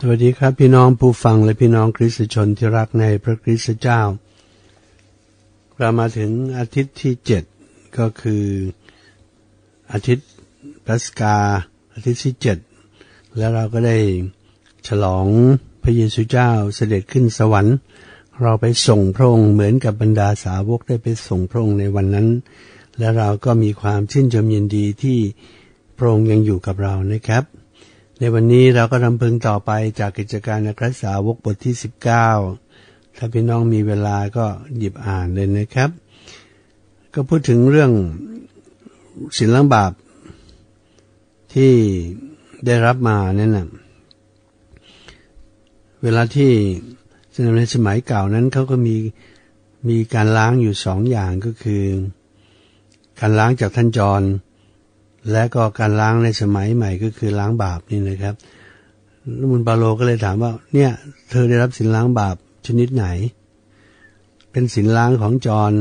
สวัสดีครับพี่น้องผู้ฟังและพี่น้องคริสตชนที่รักในพระคริสตเจ้า เรามาถึงอาทิตย์ที่เจ็ดก็คืออาทิตย์ปัสกา อาทิตย์ที่เจ็ดแล้วเราก็ได้ฉลองพระเยซูเจ้าเสด็จขึ้นสวรรค์ เราไปส่งพระองค์เหมือนกับบรรดาสาวกได้ไปส่งพระองค์ในวันนั้น และเราก็มีความชื่นชมยินดีที่พระองค์ยังอยู่กับเรานะครับ ในวันนี้เราก็รำพึงต่อไปจากกิจการนักสาวกบทที่ 19 ถ้าพี่น้องมีเวลาก็หยิบอ่านเลยนะครับ ก็พูดถึงเรื่องศีลล้างบาปที่ได้รับมานั่นนะเวลาที่ในสมัยเก่านั้นเขาก็มีมีการล้างอยู่สองอย่างก็คือ การล้างจากท่านจร และก็การล้างในสมัยใหม่ก็คือล้างบาปนี่นะครับแล้วมุนปาโลก็เลยถามว่า เนี่ย เธอได้รับสินล้างบาปชนิดไหน เป็นสินล้างของจร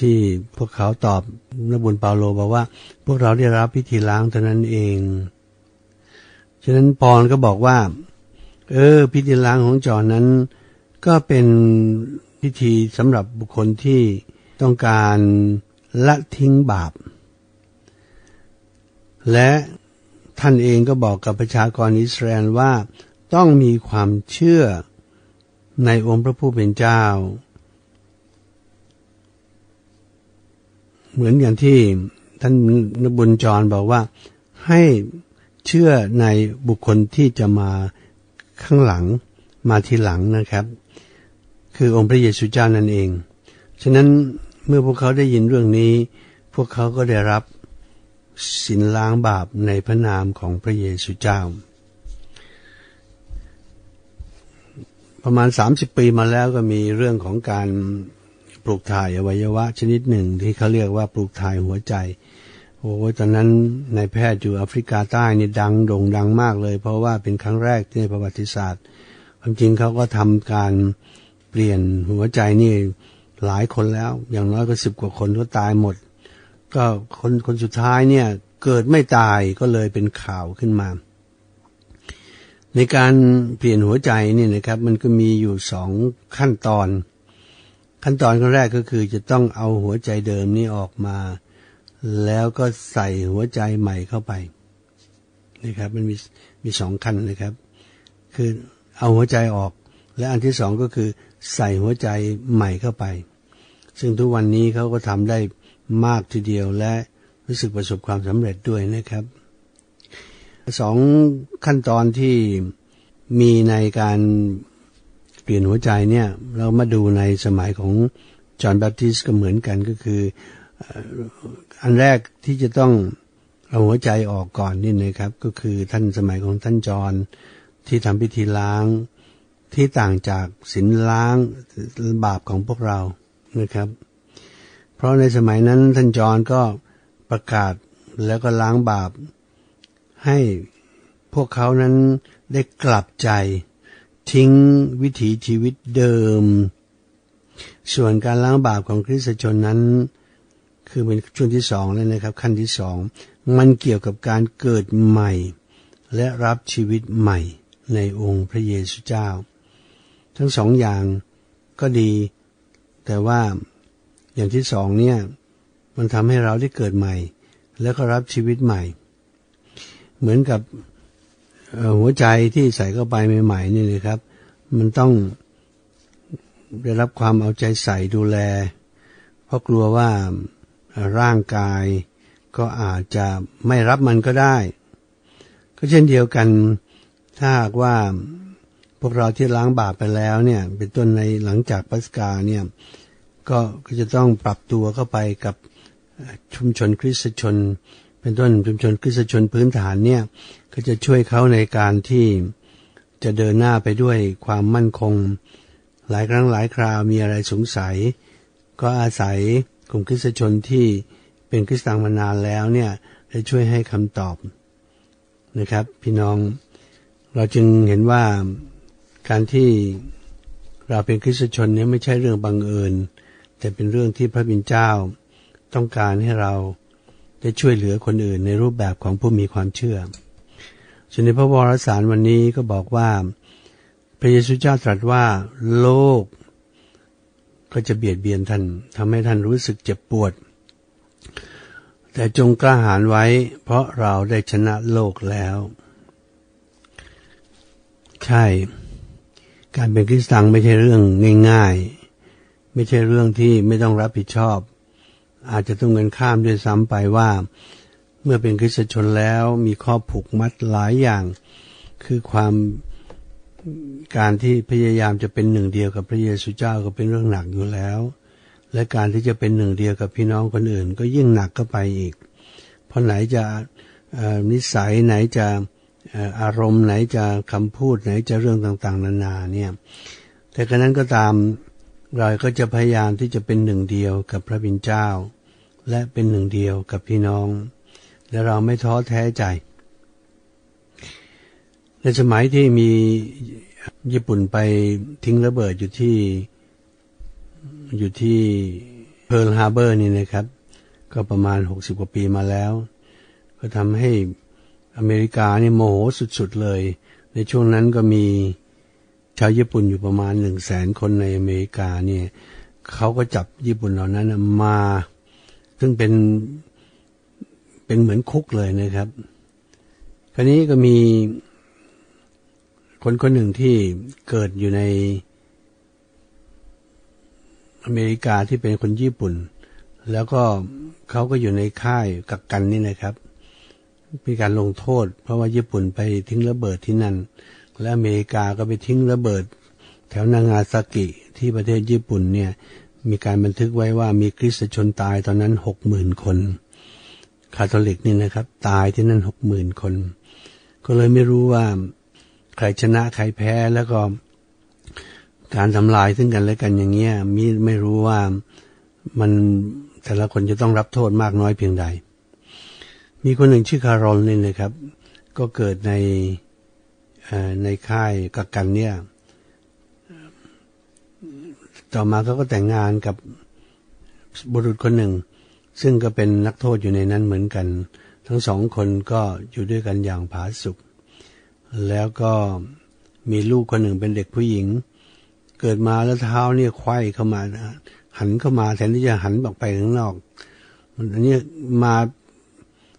ที่พวกเขาตอบนบุญเปาโลบอกว่า พวกเราได้รับพิธีล้างเท่านั้นเอง ฉะนั้นปอนก็บอกว่า เออ พิธีล้างของจรนั้น ก็เป็นพิธีสำหรับบุคคลที่ต้องการละทิ้งบาป และท่านเองก็บอกกับประชากรอิสราเอลว่าต้องมีความเชื่อในองค์พระผู้เป็นเจ้า เหมือนอย่างที่ท่านนบุญจรบอกว่าให้เชื่อในบุคคลที่จะมาข้างหลังมาทีหลังนะครับ คือองค์พระเยซูเจ้านั่นเอง ฉะนั้นเมื่อพวกเขาได้ยินเรื่องนี้ พวกเขาก็ได้รับ สินล้างบาปในพระนามของพระเยซูเจ้า ประมาณ 30 ปีมาแล้วก็มีเรื่องของการปลูกถ่ายอวัยวะชนิดหนึ่งที่เขาเรียกว่าปลูกถ่ายหัวใจโอ้ตอนนั้นในแพทย์อยู่แอฟริกาใต้นี่ดังโด่งดังมากเลย เพราะว่าเป็นครั้งแรกในประวัติศาสตร์ ความจริงเขาก็ทำการเปลี่ยนหัวใจนี่หลายคนแล้ว อย่างน้อยก็สิบกว่าคนก็ตายหมด ก็คนคนสุดท้ายเนี่ยเกิดไม่ตายก็เลยเป็นข่าวขึ้นมา ในการเปลี่ยนหัวใจนี่นะครับ มันก็มีอยู่สองขั้นตอน ขั้นตอนขั้นแรกก็คือจะต้องเอาหัวใจเดิมนี้ออกมา แล้วก็ใส่หัวใจใหม่เข้าไปนะครับ มันมีมีสองขั้นนะครับ คือเอาหัวใจออก และอันที่สองก็คือใส่หัวใจใหม่เข้าไป ซึ่งทุกวันนี้เขาก็ทำได้ มากทีเดียวและรู้สึกประสบความสำเร็จด้วยนะครับสองขั้นตอนที่มีในการเปลี่ยนหัวใจเนี่ย เรามาดูในสมัยของจอห์นแบปติสก็เหมือนกันก็คือ อันแรกที่จะต้องเอาหัวใจออกก่อนนี่นะครับ ก็คือท่านสมัยของท่านจอห์นที่ทำพิธีล้างที่ต่างจากศีลล้างบาปของพวกเรานะครับ เพราะในสมัยนั้นท่านจอนก็ประกาศแล้วก็ล้างบาป ให้พวกเขานั้นได้กลับใจ ทิ้งวิถีชีวิตเดิม ส่วนการล้างบาปของคริสตชนนั้น คือเป็นช่วงที่สองแล้วนะครับ ขั้นที่สองมันเกี่ยวกับการเกิดใหม่ และรับชีวิตใหม่ในองค์พระเยซูเจ้า ทั้งสองอย่างก็ดี แต่ว่า อย่างที่สองเนี่ย มันทำให้เราได้เกิดใหม่ แล้วก็รับชีวิตใหม่ เหมือนกับหัวใจที่ใส่เข้าไปใหม่ๆนี่นะครับ มันต้องได้รับความเอาใจใส่ดูแล เพราะกลัวว่าร่างกายก็อาจจะไม่รับมันก็ได้ ก็เช่นเดียวกัน ถ้าหากว่าพวกเราที่ล้างบาปไปแล้วเนี่ย เป็นต้นในหลังจากปัสกาเนี่ย ก็จะต้องปรับตัวเข้าไปกับชุมชนคริสตชน เป็นต้นชุมชนคริสตชนพื้นฐานเนี่ยก็จะช่วยเขาในการที่จะเดินหน้าไปด้วยความมั่นคง หลายครั้งหลายคราวมีอะไรสงสัย ก็อาศัยกลุ่มคริสตชนที่เป็นคริสตังมานานแล้วเนี่ยได้ช่วยให้คำตอบนะครับ พี่น้องเราจึงเห็นว่าการที่เราเป็นคริสตชนเนี่ยไม่ใช่เรื่องบังเอิญ แต่เป็นเรื่องที่พระบิดเจ้าต้องการให้เราได้ช่วยเหลือคนอื่นในรูปแบบของผู้มีความเชื่อฉะนั้นพระวรสารวันนี้ก็บอกว่า พระเยซูเจ้าตรัสว่าโลก ก็จะเบียดเบียนท่านทำให้ท่านรู้สึกเจ็บปวด แต่จงกล้าหาญไว้ เพราะเราได้ชนะโลกแล้ว ใช่ การเป็นคริสตังไม่ใช่เรื่องง่าย ๆ ไม่ใช่เรื่องที่ไม่ต้องรับผิดชอบ อาจจะต้องเงินข้ามด้วยซ้ำไปว่า เมื่อเป็นคริสตชนแล้วมีข้อผูกมัดหลายอย่าง คือความการที่พยายามจะเป็นหนึ่งเดียวกับพระเยซูเจ้าก็เป็นเรื่องหนักอยู่แล้ว และการที่จะเป็นหนึ่งเดียวกับพี่น้องคนอื่น ก็ยิ่งหนักก็ไปอีก เพราะไหนจะนิสัยไหนจะอารมณ์ไหนจะคำพูดไหนจะเรื่องต่างๆ นานาเนี่ย แต่กระนั้นก็ตาม เราก็จะพยายามที่จะเป็นหนึ่งเดียวกับพระบิดเจ้า และเป็นหนึ่งเดียวกับพี่น้อง และเราไม่ท้อแท้ใจ ในสมัยที่มีญี่ปุ่นไปทิ้งระเบิดอยู่ที่อยู่ที่เพิร์ลฮาร์เบอร์นี่นะครับ ก็ประมาณหกสิบกว่าปีมาแล้ว ก็ทำให้อเมริกานี่โมโหสุดๆเลย ในช่วงนั้นก็มี ชาวญี่ปุ่นอยู่ประมาณหนึ่งแสนคนในอเมริกาเนี่ยเขาก็จับญี่ปุ่นเหล่านั้นมา ซึ่งเป็นเป็นเหมือนคุกเลยนะครับ คราวนี้ก็มีคนคนหนึ่งที่เกิดอยู่ในอเมริกาที่เป็นคนญี่ปุ่น แล้วก็เขาก็อยู่ในค่ายกักกันนี่นะครับ มีการลงโทษ เพราะว่าญี่ปุ่นไปทิ้งระเบิดที่นั่น และอเมริกาก็ไปทิ้งระเบิด แถวนางาซากิที่ประเทศญี่ปุ่นเนี่ยมีการบันทึกไว้ว่ามีคริสตชนตายตอนนั้นหกหมื่นคน คาทอลิกนี่นะครับ ตายที่นั่นหกหมื่นคน ก็เลยไม่รู้ว่าใครชนะใครแพ้แล้วก็การทำลายซึ่งกันและกันอย่างเงี้ยมีไม่รู้ว่ามันแต่ละคนจะต้องรับโทษมากน้อยเพียงใด มีคนหนึ่งชื่อคารอลนี่นะครับ ก็เกิดใน ในค่ายกักกันเนี่ย ต่อมาเขาก็แต่งงานกับบุรุษคนหนึ่ง ซึ่งก็เป็นนักโทษอยู่ในนั้นเหมือนกัน ทั้งสองคนก็อยู่ด้วยกันอย่างผาสุกแล้วก็มีลูกคนหนึ่งเป็นเด็กผู้หญิง เกิดมาแล้วเท้าเนี่ยควายเข้ามาหันเข้ามาแทนที่จะหันออกไปข้างนอกมันอันนี้มา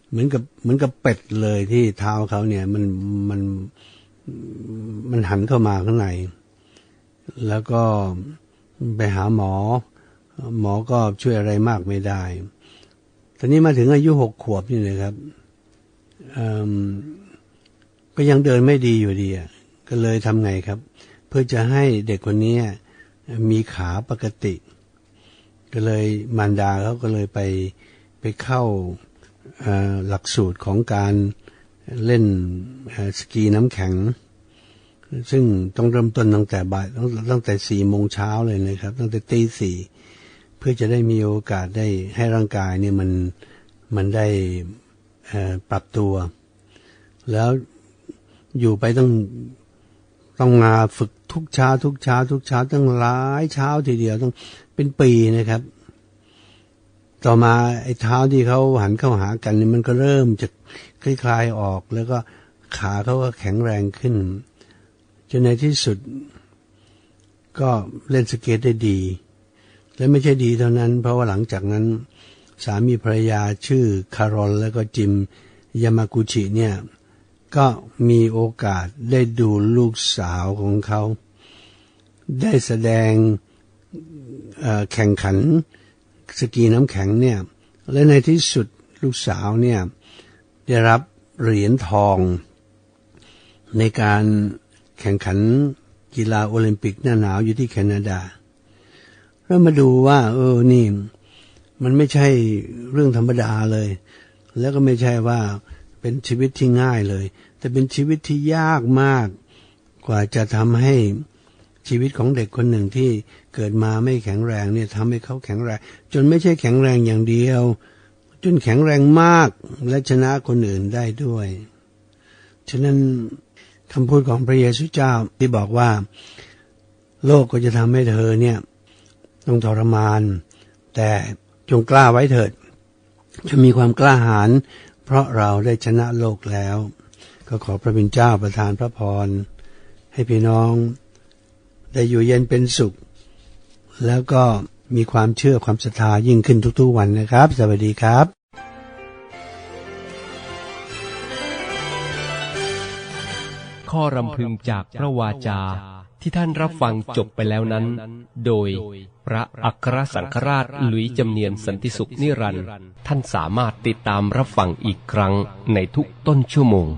เหมือนกับเหมือนกับเป็ดเลยที่เท้าเขาเนี่ย มันมัน มันหันเข้ามาข้างใน แล้วก็ไปหาหมอ หมอก็ช่วยอะไรมากไม่ได้ ตอนนี้มาถึงอายุหกขวบนี่นะครับก็ยังเดินไม่ดีอยู่ดีอะก็เลยทำไงครับ เพื่อจะให้เด็กคนนี้มีขาปกติ ก็เลยมารดาเขาก็เลยไปไปเข้าหลักสูตรของการ เล่นสกีน้ำแข็ง ซึ่งต้องเริ่มต้นตั้งแต่บ่ายตั้งแต่สี่โมงเช้าเลยนะครับ ตั้งแต่ตีสี่เพื่อจะได้มีโอกาสได้ให้ร่างกายเนี่ยมันมันได้ปรับตัว แล้วอยู่ไปต้องต้องมาฝึกทุกเช้า ทุกเช้า ทุกเช้าตั้งหลายเช้าทีเดียวต้องเป็นปีนะครับ ต่อมาไอ้เท้าที่เขาหันเข้าหากันนี่มันก็เริ่มจะคลายออก แล้วก็ขาเขาก็แข็งแรงขึ้นจนในที่สุด ก็เล่นสเก็ตได้ดี และไม่ใช่ดีเท่านั้น เพราะว่าหลังจากนั้น สามีภรรยาชื่อคารอลแล้วก็จิมยามากุชิเนี่ย ก็มีโอกาสได้ดูลูกสาวของเขา ได้แสดงแข่งขัน สกีน้ำแข็งเนี่ย และในที่สุดลูกสาวเนี่ยได้รับเหรียญทองในการแข่งขันกีฬาโอลิมปิกหน้าหนาวอยู่ที่แคนาดาเรามาดูว่า เออนี่ มันไม่ใช่เรื่องธรรมดาเลย แล้วก็ไม่ใช่ว่าเป็นชีวิตที่ง่ายเลย แต่เป็นชีวิตที่ยากมาก กว่าจะทำให้ ชีวิตของเด็กคนหนึ่งที่เกิดมาไม่แข็งแรงเนี่ยทำให้เขาแข็งแรง จนไม่ใช่แข็งแรงอย่างเดียว จนแข็งแรงมากและชนะคนอื่นได้ด้วยฉะนั้นคำพูดของพระเยซูเจ้าที่บอกว่า โลกก็จะทำให้เธอเนี่ยต้องทรมาน แต่จงกล้าไว้เถิด จะมีความกล้าหาญเพราะเราได้ชนะโลกแล้ว ก็ขอพระบิณเจ้าประทานพระพรให้พี่น้อง ได้อยู่เย็นเป็นสุข แล้วก็มีความเชื่อความศรัทธายิ่งขึ้นทุกๆวันนะครับ สวัสดีครับข้อรำพึงจากพระวาจาที่ท่านรับฟังจบไปแล้วนั้น โดยพระอัครสังฆราชหลุยจำเนียนสันติสุขนิรันดร์ท่านสามารถติดตามรับฟังอีกครั้งในทุกต้นชั่วโมง